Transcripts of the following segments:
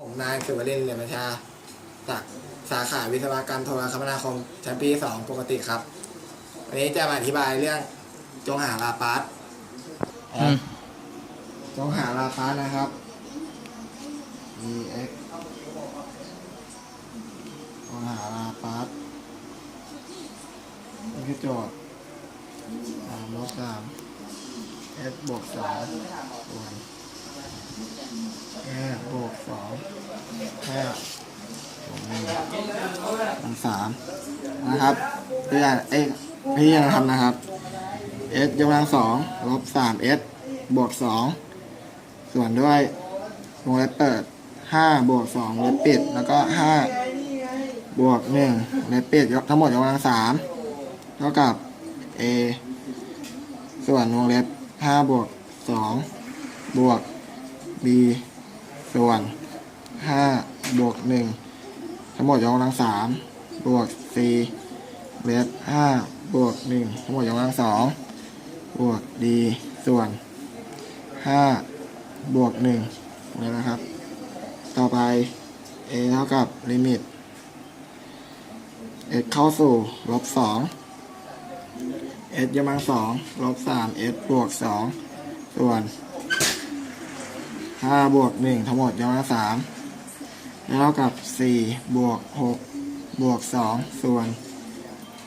ผมนายสุวรินทร์เหลี่ยมประชาจากสาขาวิศวกรรมโทรคมนาคมชั้นปีสองปกติครับ วันนี้จะมาอธิบายเรื่องจงหาลาปาสอืม จงหาลาปาสนะครับ e x จงหาลาปาสนี่คือโจทย์สามลบสาม s บวกสองส่วน ห้าบวกสองห้าบวกหนึ่งมันสามนะครับพี่อ่านเอ้พี่ยังทำนะครับ s ยกกำลังสองลบสาม s บวกสองส่วนด้วยวงเล็บเปิดห้าบวกสองวงเล็บปิด แล้วก็ห้าบวกหนึ่งวงเล็บปิดยกทั้งหมดยกกำลังสามเท่ากับ a ส่วนวงเล็บห้าบวกสองบวก b ส่วนห้าบวกหนึ่งทั้งหมดยกกำลังสามบวก c เล็บห้าบวกหนึ่งทั้งหมดยกกำลังสองบวก d ส่วนห้าบวกหนึ่งนี่นะครับ ต่อไป a เท่ากับลิมิต x เข้าสู่ลบสอง s ยกกำลังสองลบสาม s บวกสองส่วน ห้าบวกหนึ่งทั้งหมดยกกำลังสามแล้วเท่ากับสี่บวกหกบวกสองส่วน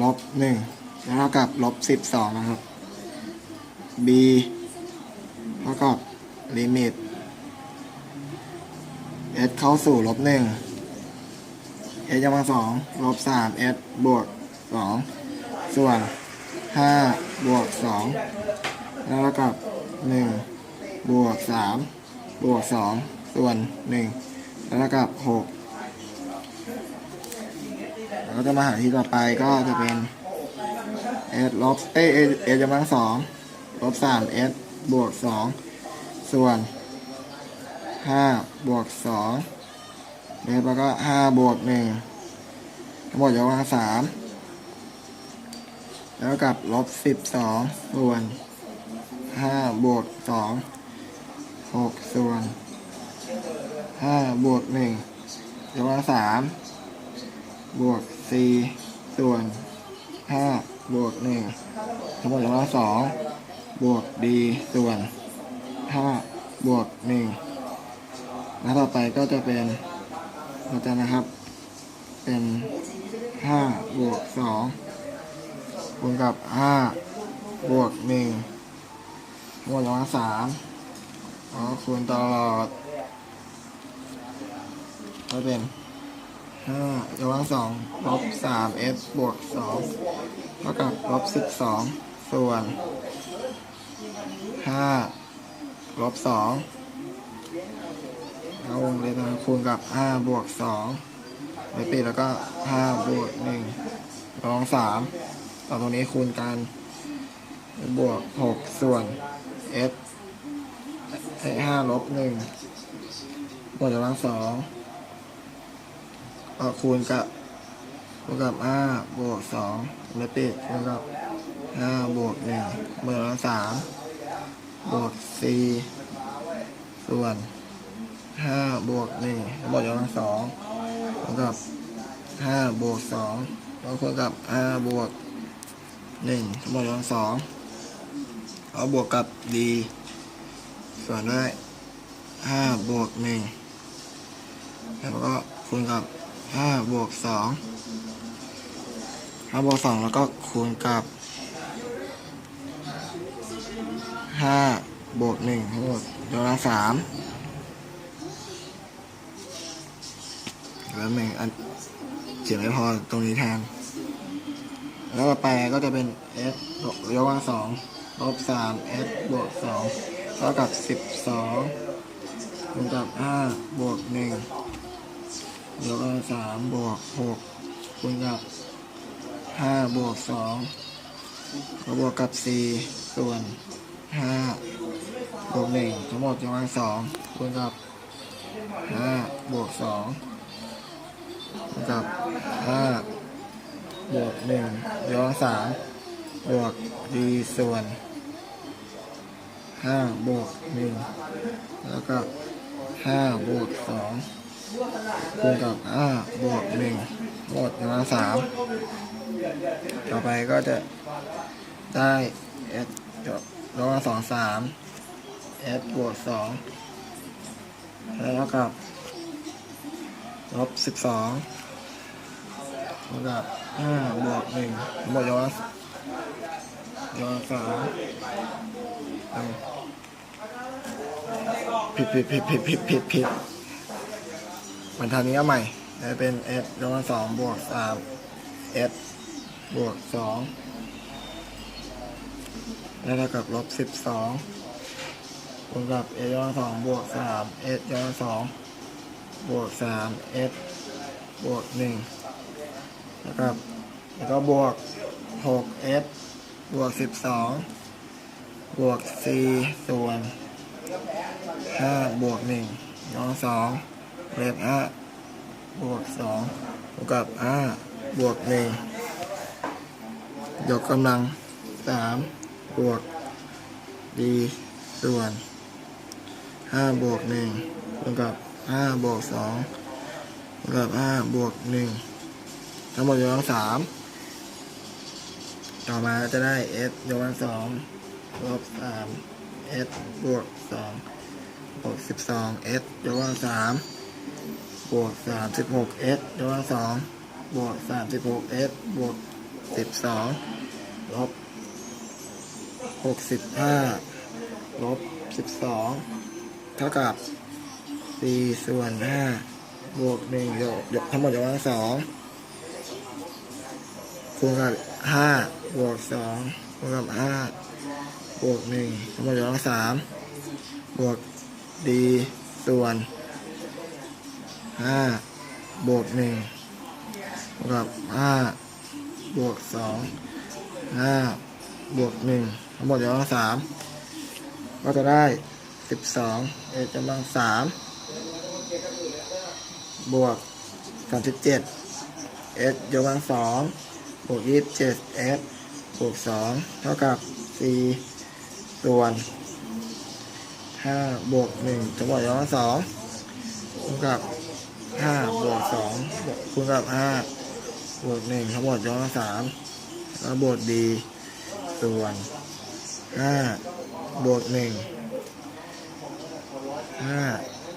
ลบหนึ่งแล้วเท่ากับลบสิบสองนะครับ b เท่ากับลิมิต s เข้าสู่ลบหนึ่ง s ยกกำลังสองลบสาม s บวกสองส่วนห้าบวกสองแล้วเท่ากับหนึ่งบวกสาม บวกสองส่วนหนึ่งแล้วเท่ากับหกแล้วก็จะมาหาที่ต่อไปก็จะเป็น s ลบเอ้ย s s ยกกำลังสองลบสาม s บวกสองส่วนห้าบวกสองแล้วก็ห้าบวกหนึ่งทั้งหมดยกกำลังสามแล้วกับลบสิบสองส่วนห้าบวกสอง หกส่วนห้าบวกหนึ่งยกกำลังสามบวกสี่ส่วนห้าบวกหนึ่งทั้งหมดยกกำลังสองบวกดีส่วนห้าบวกหนึ่งแล้วต่อไปก็จะเป็นเราจะนะครับ เป็นห้าบวกสองคูณกับห้าบวกหนึ่งทั้งหมดยกกำลังสาม อ๋อคูณตลอดก็เป็นห้ายกกำลังสองลบสามเอสบวกสองเท่ากับลบสิบสองส่วนห้าลบสองเอาวงเล็บนะคูณกับห้าบวกสองไปปิดแล้วก็ห้าบวกหนึ่งลองสามต่อตรงนี้คูณกัน บวกหกส่วน s ให้ห้าลบหนึ่งบวกกำลังสองก็คูณกับคูณกับห้าบวกสองไม่ปิดคูณกับห้าบวกหนึ่งบวกกำลังสามบวกสี่ส่วนห้าบวกหนึ่งบวกกำลังสองคูณกับห้าบวกสองแล้วคูณกับห้าบวกหนึ่งบวกกำลังสองเอาบวกกับ d ส่วนด้วยห้าบวกหนึ่งแล้วก็คูณกับห้าบวกสองห้าบวกสองแล้วก็คูณกับห้าบวกหนึ่งทั้งหมดยกกำลังสามแล้วหนึ่งอันเขียนไม่พอตรงนี้แทนแล้วต่อไปก็จะเป็น s ยกกำลังสองลบสาม s บวกสอง เท่ากับสิบสองคูณกับห้าบวกหนึ่งยกกำลังสามบวกหกคูณกับห้าบวกสองก็บวกกับสี่ส่วนห้าบวกหนึ่งทั้งหมดยกกำลังสองคูณกับห้าบวกสองคูณกับห้าบวกหนึ่งยกกำลังสามบวก d ส่วน ห้าบวกหนึ่งแล้วก็ห้าบวกสองคูณกับห้าบวกหนึ่งหมดกำลังสามต่อไปก็จะได้ s ยกกำลังสองสาม s บวกสองแล้วกับลบสิบสองเท่ากับห้าบวกหนึ่งหมดยกกำลังยกกำลังสาม ผิดผิดผิดผิดผิดผิดผิดเหมือนทางนี้เอาใหม่จะเป็น s ยกกำลังสองบวกสาม s บวกสองแล้วเท่ากับลบสิบสองคูณกับ a ยกกำลังสองบวกสาม s ยกกำลังสองบวกสาม s บวกหนึ่งแล้วก็แล้วก็บวกหก s บวกสิบสอง บวก c ส่วนห้าบวกหนึ่งยกกำลังสองเลขห้าบวกสองเท่ากับห้าบวกหนึ่งยกกำลังสามบวก d ส่วนห้าบวกหนึ่งเท่ากับห้าบวกสองเท่ากับห้าบวกหนึ่งทั้งหมดยกกำลังสามต่อมาจะได้ s ยกกำลังสอง ลบสาม s บวกสองบวกสิบสอง s ยกกำลังสามบวกสามสิบหก s ยกกำลังสองบวกสามสิบหก s บวกสิบสองลบหกสิบห้าลบสิบสองเท่ากับสี่ส่วนห้าบวกหนึ่งยกยกทั้งหมดยกกำลังสองคูณกับห้าบวกสองคูณกับห้า บวกหนึ่งทั้งหมดยกกำลังสามบวกดีส่วนห้าบวกหนึ่งเท่ากับห้าบวกสองห้าบวกหนึ่งทั้งหมดยกกำลังสามก็จะได้สิบสองเอกำลังสามบวกสามสิบเจ็ดเอสยกกำลังสองบวกยี่สิบเจ็ดเอสบวกสองเท่ากับ สี่ส่วนห้าบวกหนึ่งทั้งหมดยกกำลังสองคูณกับห้าบวกสองคูณกับห้าบวกหนึ่งทั้งหมดยกกำลังสามแล้วบวกดีส่วนห้าบวกหนึ่งห้า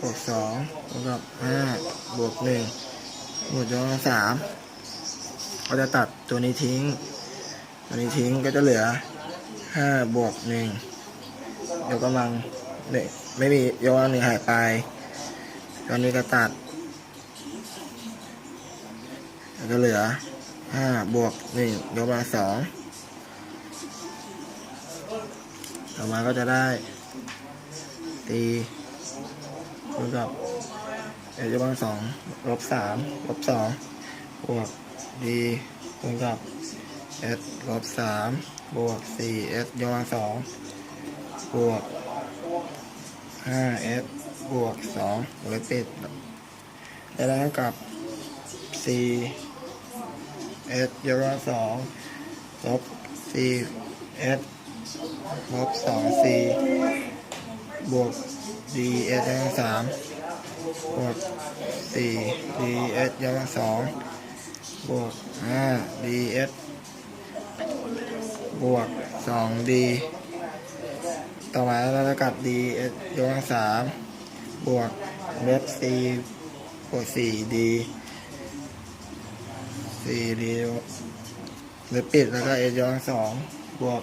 บวกสองบวกกับห้าบวกหนึ่งบวกยกกำลังสามก็จะตัดตัวนี้ทิ้ง ตัวนี้ทิ้งก็จะเหลือ ห้าบวกหนึ่งยกกำลังเนี่ยไม่มียกกำลังหนึ่งหายไป ตอนนี้ก็ตัด แล้วก็เหลือห้าบวกหนึ่งยกกำลังสองต่อมาก็จะได้ ตีคูณกับเอจะบังสองลบสามลบสองบวกดีคูณกับเอสลบสาม บวกสี่เอสยกกำลังสองบวกห้าเอสบวกสองวงเล็บปิดได้แล้วเท่ากับสี่เอสยกกำลังสองลบสี่เอสลบสองสี่บวก ds ยกกำลังสามบวกสี่ ds ยกกำลังสองบวกห้า ds บวกสอง d ต่อมาเราจะกับ ds ยกกำลังสามบวกเล็บ c บวกสี่ d สี่ d เล็บปิดแล้วก็ s ยกกำลังสองบวก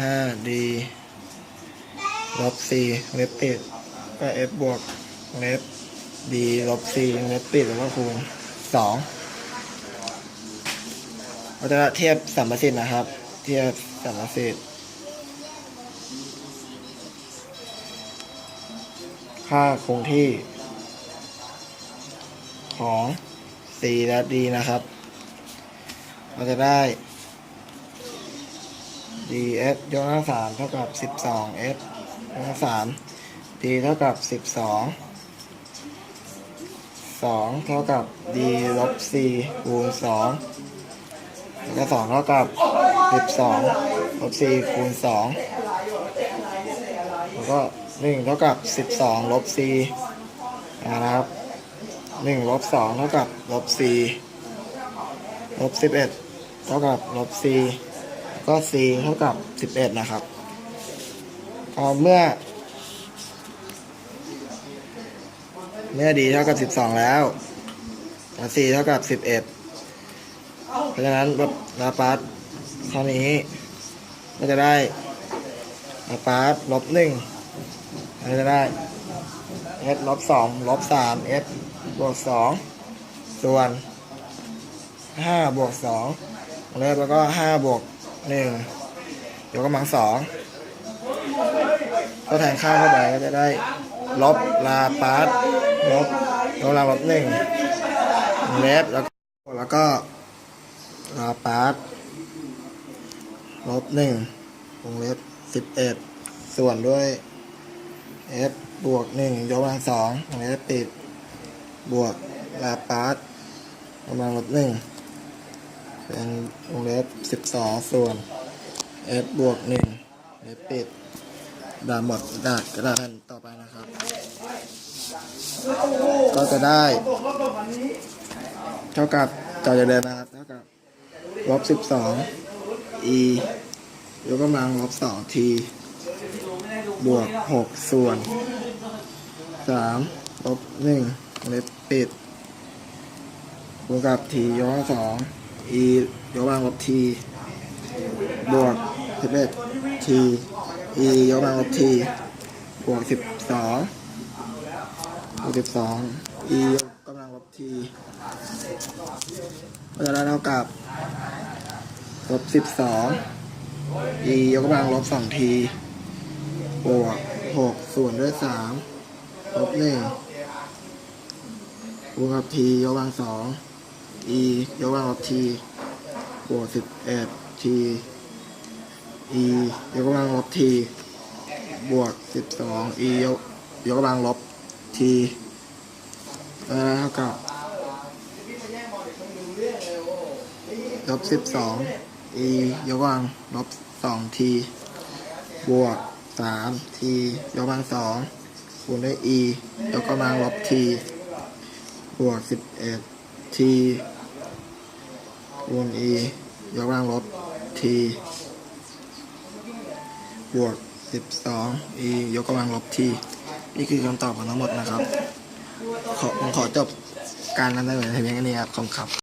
ห้าดีลบสี่เล็บปิดก็ f บวกเล็บดีลบสี่เล็บปิดแล้วก็คูณสองเราจะเทียบสัมประสิทธิ์นะครับ เทียบสารเศษค่าคงที่ ของ c และ d นะครับ เราจะได้ df ยกกำลังสามเท่ากับ 12f ยกกำลังสาม d เท่ากับ 12 2 เท่ากับ d ลบ c คูณ2 จะสองเท่ากับสิบสองลบสี่คูณสองแล้วก็หนึ่งเท่ากับสิบสองลบสี่นะครับหนึ่งลบสองเท่ากับลบสี่ลบสิบเอ็ดเท่ากับลบสี่ก็สี่เท่ากับสิบเอ็ดนะครับเมื่อ เมื่อดีเท่ากับสิบสองแล้วสี่เท่ากับสิบเอ็ด เพราะฉะนั้นแบบลาปาร์ตข้อนี้ก็จะได้ลาปาร์ตลบหนึ่งก็จะได้ s ลบสองลบสาม s บวกสองส่วนห้าบวกสองแล้วก็ห้าบวกหนึ่งยกกำลังสองก็แทนค่าเข้าไปก็จะได้ลบลาปาร์ตลบกำลังลบหนึ่งเล็บแล้วก็แล้วก็ ลาปาร์ตลบหนึ่งวงเล็บสิบเอ็ดส่วนด้วย f บวกหนึ่งยกกำลังสองวงเล็บปิด บวกลาปาร์ตกำลังลบหนึ่งเป็นวงเล็บสิบสองส่วน f บวกหนึ่งเล็บปิดดาหมดกระดาษกระดาษแผ่นต่อไปนะครับ ก็จะได้ เท่ากับจอจะเดินนะครับ เท่ากับ ลบสิบสอง e ยกกำลังลบสอง t บวกหกส่วนสามลบหนึ่งเล็บปิดบวกกับ t ยกกำลังสอง e ยกกำลังลบ t บวกสิบเอ็ด t e ยกกำลังลบ t บวกสิบสองบวกสิบสอง e ยกกำลังลบ t ก็จะได้เท่ากับ ลบสิบสอง e ยกกำลังลบสอง t บวกหกส่วนด้วยสามลบหนึ่งบวกกับ t ยกกำลังสอง e ยกกำลังลบ t บวกสิบเอ็ด t e ยกกำลังลบ t บวกสิบสอง e ยกยกกำลังลบ t เท่ากับลบสิบสอง e ยกกำลังลบสอง t บวกสาม t ยกกำลังสองคูณด้วย e ยกกำลังลบ t บวกสิบเอ็ด t คูณ e ยกกำลังลบ t บวกสิบสอง e ยกกำลังลบ t นี่คือคำตอบของทั้งหมดนะครับ ขอผมขอจบการนำเสนอเพียงแค่นี้ครับขอบคุณครับ